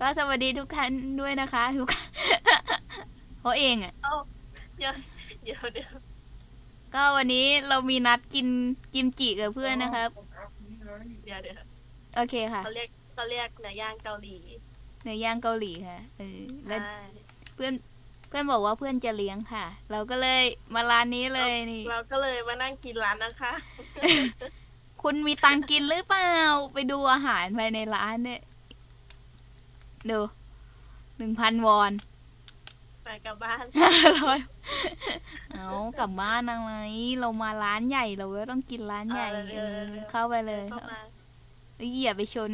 ก็สวัสดีทุกท่านด้วยนะคะทุกเพราะเองอะเอ้าเดี๋ยวเดี๋ยวเดี๋ยวก็วันนี้เรามีนัดกินกิมจิกับเพื่อนนะครับ เดี๋ยวเดี๋ยวโอเคค่ะเขาเรียกเขาเรียกเนื้อย่างเกาหลีเนื้อย่างเกาหลีค่ะเออแล้ว ใช่เพื่อนเพื่อนบอกว่าเพื่อนจะเลี้ยงค่ะ เราก็เลยมาร้านนี้เลยนี่ เราก็เลยมานั่งกินร้านนะคะ คุณมีตังค์กินหรือเปล่า ไปดูอาหารภายในร้านเนี่ย ดูหนึ่งพันวอนไปกลับบ้าน ห้าร้อยเอากลับบ้านอะไรเรามาร้านใหญ่เราก็ต้องกินร้านใหญ่เออเออเออเออเข้าไปเลยเข้ามาเอ้ยอย่าไปชน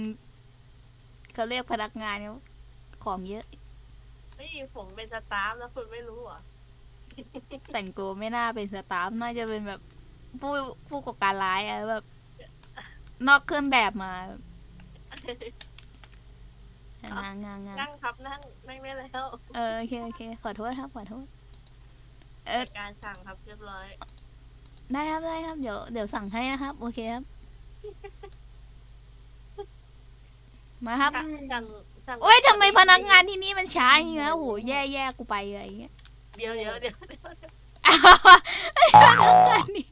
เขาเรียกพนักงานเนี่ยของเยอะ เฮ้ยผมเป็นสตาฟแล้วคุณไม่รู้เหรอแต่งตัวไม่น่าเป็นสตาฟน่าจะเป็นแบบผู้ผู้ก่อการร้ายอะแบบ นอกเครื่องแบบมาแบบ งางงางงางนั่งครับนั่งนั่งได้แล้ว เออโอเคโอเค ขอโทษครับขอโทษ เออ การสั่งครับเรียบร้อย ได้ครับได้ครับ เดี๋ยวเดี๋ยวสั่งให้นะครับ โอเคครับ มาครับ สั่งสั่งโอ้ยทำไมพนักงานที่นี่มันช้าอย่างเงี้ยโอ้โหแย่แย่กูไปอะไรอย่างเงี้ยเดี๋ยวเดี๋ยวเดี๋ยวเดี๋ยวอ้าวไอ้พนักงานนี่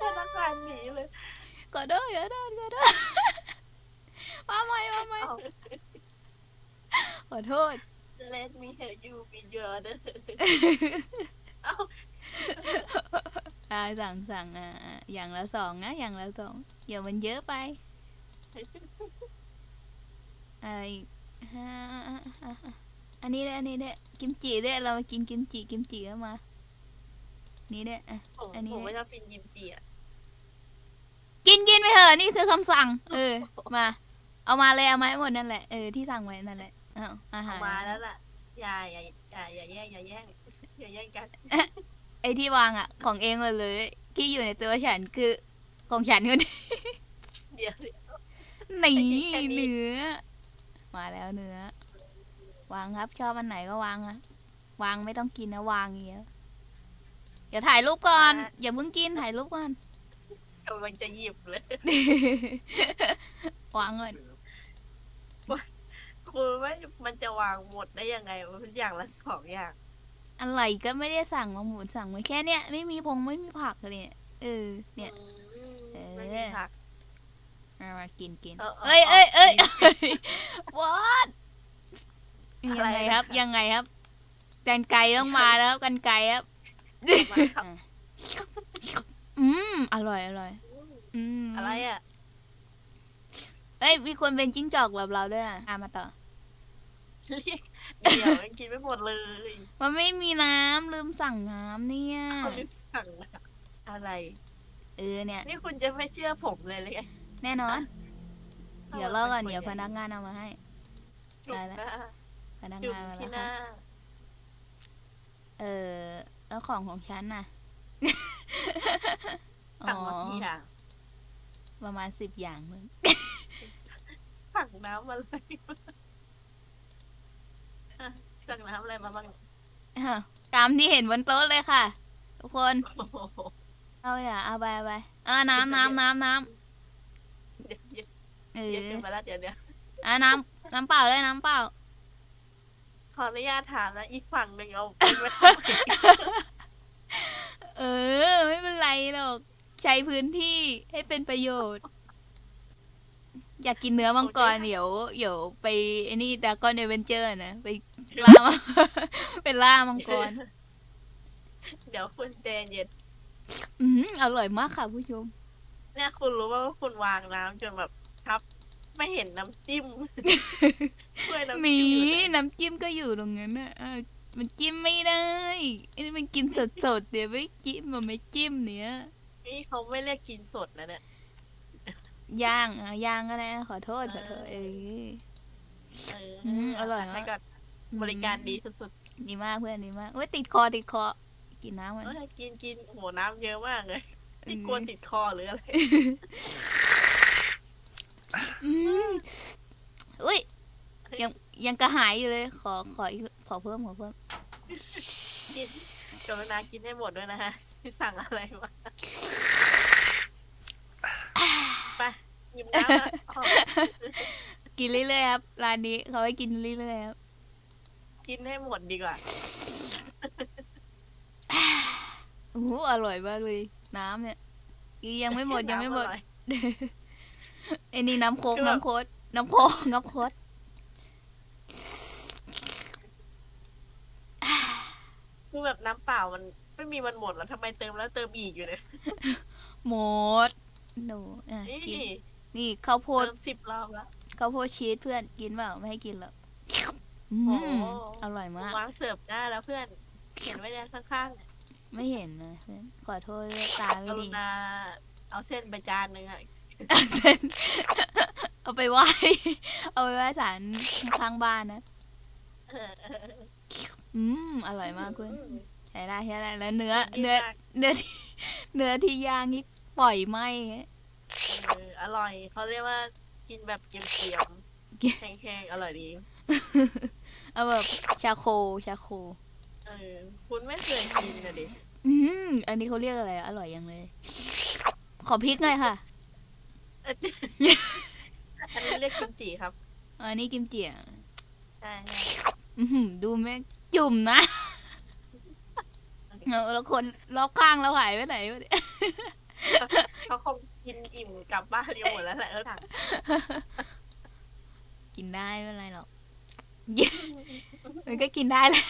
พนักงานหนีเลยขอโทษขอโทษขอโทษมาใหม่มาใหม่ เอา ข อโทษ let me help you with your order เอาอ่าสั่งสั่งอ่าอ่าอย่างละสองนะ อย่างละสองอย่ามันเยอะไปอะไรอีกอ่าอ่าอ่าอ่าอ่าอันนี้ด้วยอันนี้ด้วยกิมจิด้วยเรามากินกิมจิกิมจิก็มา นี่ด้วยอะ ผมอันนี้ ผมไม่ชอบกินยิมจีอะกินกินไปเถอะนี่คือคำสั่ง เออ มา เอามาเลยเอามาให้หมดนั่นแหละ เออที่สั่งไว้นั่นแหละเอาอาหาเอารมาแล้วล่ะ อย่าอย่าอย่าอย่าแย่งอย่าแย่งอย่าแย่งกัน ไอ้ที่วางอะ ของเองหมดเลย ที่อยู่ในตัวฉันคือ ของฉันคนนี้เดี๋ยว เดี๋ยวนี่แค่นี้ เนื้อ มาแล้วเนื้อ วางครับ ชอบอันไหนก็วางอะวางไม่ต้องกินนะวางอย่างเงี้ยเดี๋ยวถ่ายรูปก่อน อย่าเพิ่งกินถ่ายรูปก่อน กำลังจะหยิบเลย วางก่อน คุณว่ามันจะวางหมดได้ยังไงมันอย่างละสองอย่าง อะไรก็ไม่ได้สั่งมาหมุนสั่งมาแค่เนี้ยไม่มีพงไม่มีผักเลยเนี่ยเออเนี่ยอืมเออไม่มีผักมามากินกินเออเออเอ้ยเอ้ยเอ้ยเออ what ยังอะไรไงนะครับ ยังไงครับกันไกลต้องมาแล้วครับกันไกลครับมาครับอืมอร่อยอร่อยอืมอะไรอะเอ้ยมีคนเป็นจิ้งจอกแบบเราด้วยอะอะมาต่อ เรียกเดี๋ยวยังกินไม่หมดเลย มันไม่มีน้ำลืมสั่งน้ำเนี่ยเขารีบสั่งนะอะไร เออเนี่ย นี่คุณจะไม่เชื่อผมเลยเลยไงแน่นอน เดี๋ยวรอก่อนเดี๋ยวพนักงานเอามาให้จุกได้แล้วหน้าพนักจุกงานมาที่แล้วหครัน้าบเออแล้วของของฉันน่ะอ๋สั่งอมากี่อย่างประมาณสิบอย่างมึงสั่งน้ำอะไรมาอะ สั่งน้ำอะไรมาบ้างอ้าวตามที่เห็นบนโต๊ะเลยค่ะ ทุกคน โอ้โหเอาอย่าเอาไปเอาไปเออน้ำน้ำน้ำน้เดี๋ยวเดี๋ยวำเอเดี๋ยวอเดี๋ยวมาแล้วเดี๋ยวเดี๋ยวอะน้ำน้ำเปล่าเลยน้ำเปล่า ขออนุญาตถามนะอีกฝั่งหนึ่งเอาไปไว้ทำไมเออ ไม่เป็นไรหรอก ใช้พื้นที่ให้เป็นประโยชน์ อยากกินเนื้อมังกรเดี๋ยวเดี๋ยวไปไอ้นี่ดากอนเอเวนเจอร์นะไปล่ามาไปล่ามังกร เดี๋ยวคุณเจนเย็นอืมอร่อยมากค่ะผู้ชมเนี่ยคุณรู้ว่าคุณวางน้ำจนแบบครับ ไม่เห็นน้ำจิ้มถ้วยน้ำมีจิ้มอยู่ไหนน้ำจิ้มก็อยู่ตรงนั้นน่ะเออมันจิ้มไม่ได้อันนี้มันกินสดๆเดี๋ยวไม่จิ้มมันไม่จิ้มเนี้ยนี่เขาไม่เรียกกินสดนะเนี่ย ย่างอะย่างก็ได้นะขอโทษขอโทษเออเอออืมอร่อยมากให้ก่อนบริการดีสุดดีมากเพื่อนดีมากเว้ยติดคอติดคอ กินน้ำๆมัน เอ้ยกินกินโหน้ำเยอะมากเลยที่กลัวติดคอหรืออะไร อืมอุ้ยยังยังกระหายอยู่เลย ขอขออีกขอเพิ่มขอเพิ่ม กินกรุณากินให้หมดด้วยนะฮะที่สั่งอะไรมา ไปหยิบน้ำมาออกกินเรื่อยๆครับร้านนี้เขาให้กินเรื่อยๆครับกินให้หมดดีกว่า โอ้โหอร่อยมากเลย น้ำเนี่ยอียังไม่หมดยังไม่หมด น้ำอร่อยไอ้นี่น้ำโคกคือแบบ น้ำโคกน้ำโคกน้ำโคกคือแบบน้ำเปล่ามันไม่มีวันหมดแล้วทำไมเติมแล้วเติมอีกอยู่เนี่ยหมดหนูอะนี่กินนี่ ข้าวโพดเติมสิบรอบแล้วข้าวโพดชีสเพื่อนกินเปล่าไม่ให้กินหรอกอืโอ้มอร่อยมาก วางเสิร์ฟได้แล้วเพื่อน เขียนไว้เนี่ยข้างๆเนี่ยไม่เห็นนะเพื่อนขอโทษด้วยตากไม่รุดีณาเอาเส้นไปจานหนึ่งอะเอาไปไหว้ เอาไปไหว้ศาลข้างๆบ้านนะเออเออเอออืมอร่อยมากเพื่อนอืมใช้ได้ใช้ได้แล้วเนื้อดีเนื้อมากเนื้อที่เนื้อที่ย่างนี่ปล่อยไหม เอออร่อยเขาเรียกว่ากินแบบเกียมกินๆแห้งๆอร่อยดีเอาแบบชาโคชาโค เออคุณไม่เคยกินนะดิอืมอันนี้เขาเรียกอะไรอร่อยยังเลย ขอพริกหน่อยค่ะเอออันนี้เรียกกิมจิครับอันนี้กิมจิอะใช่ใช่อื้อหือดูแม่งจุ่มนะเอาแล้วคนรอบข้างเราหายไปไหนวะเนี่ย เขาคงกินอิ่มก ลับบ้านกันหมดแล้วแหละเออถังกินได้ไม่เป็นไรหรอกมันก็กินได้แหละ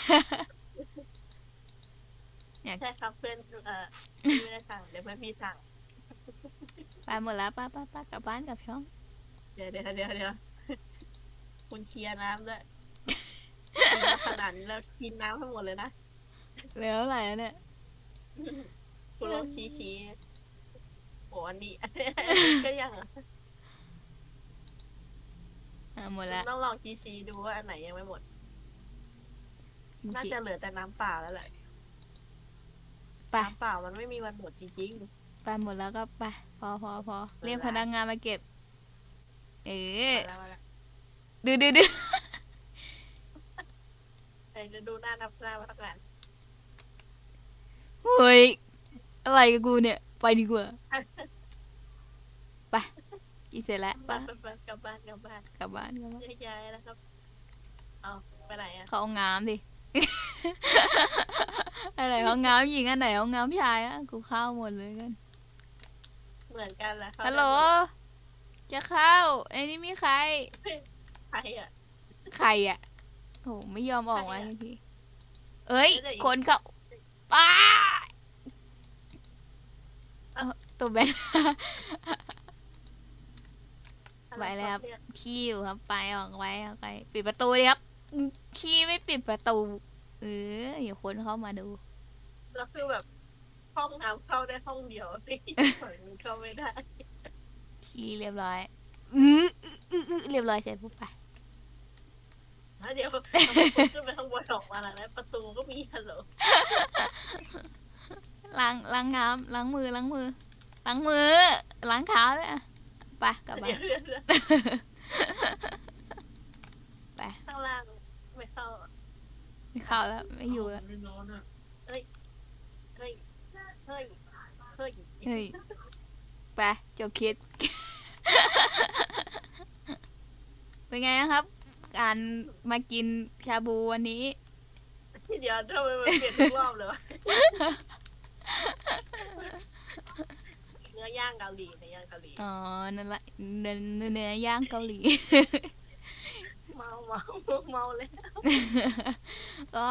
ใช่ครับเพื่อนเออพี่ไม่ได้สั่งเดี๋ยวเพื่อนพี่สั่งไปหมดแล้วป้าป้าป้ากลับบ้านกลับช่อง เดี๋ยวเดี๋ยวเดี๋ยวเดี๋ยวคุณเคลียร์น้ำด้วยกินมาขนาดนี้แล้วกินน้ำให้หมดเลยนะเหลือเท่าไหร่แล้วเนี่ยคุณลองชี้ชี้โอ้อันนี้อันนี้ก็ยังอะอะหมดคุณแล้วต้องลองชี้ชี้ดูว่าอันไหนยังไม่หมด น่าจะเหลือแต่น้ำเปล่าแล้วแหละไปน้ำเปล่ามันไม่มีวันหมดจริงไปหมดแล้วก็ไปพอพอพอเวลาเรียกพนักงานมาเก็บ เอๆอมาแล้วมาแล้วดูดูดูใครจะดูหน้านับหน้าพนักงาน เฮ้ยอะไรกับกูเนี่ย ไปดีกว่า ไปกินเสร็จแล้วไปไปไปไปกลับบ้านกลับบ้านกลับบ้านกลับบ้านแยกย้ายนะครับ เอาไปไหนอะ เข้าห้องน้ำดิ อันไหนห้องน้ำหญิงอันไหนห้องน้ำชายอะกูเข้าหมดเลยกันเหมือนกันแหละครับฮัลโหลจะเข้าไอ้นี่มีใคร ใครอะ ใครอะโอ้ไม่ยอมออกมาใครอะสักทีเอ้ยไม่ได้อีกคนเขาป้าเอ้าตัวแบน ไปแล้วครับ ขี้อยู่ครับ ไปออกไปออกไป ปิดประตูดิครับอืมขี้ไม่ปิดประตู เอออย่าคนเข้ามาดูแล้วคือแบบห้องน้ำเข้าได้ห้องเดียวที่ฝั่งนึงเข้าไม่ได้ ขี้เรียบร้อยอืออื้ออื้อเรียบร้อยเสร็จปุ๊บไปแล้วเดี๋ยวเอาคนขึ้นไปข้างบนออกมาแล้วนะประตูก็มีฮัลโหลล้างล้างน้ำล้างมือล้างมือล้างมือล้างเท้าด้วยอะ ไปกลับบ้าเดี๋ยนวเดี๋ยวเดี๋ยวไปข้างล่างไม่เข้าอะไม่เข้าแล้วไม่อยู่แล้ว ไม่นอนอะเฮ้ย เฮ้ย เฮ้ย เฮ้ยเฮ้ยไปจบคลิปเป็นไงนะครับ การมากินชาบูวันนี้ เดี๋ยวทำไมมันเปลี่ยนทุกรอบเลยวะเนื้อย่างเกาหลีเนื้อย่างเกาหลีอ๋อนั่นแหละเนื้อเนื้อเนื้อย่างเกาหลี เมาเมาเมาเลยก็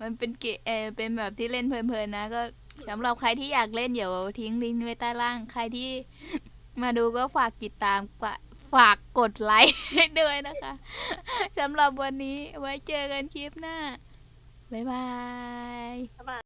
มันเป็นเกมเออเป็นแบบที่เล่นเพลินๆนะ ก็สำหรับใครที่อยากเล่นเดี๋ยวทิ้งลิงก์ไว้ใต้ล่าง ใครที่มาดูก็ฝากติดตามกว่าฝากกดไลค์ให้ด้วยนะคะสำหรับวันนี้ไว้เจอกันคลิปหน้า บ๊ายบายบ๊ายบาย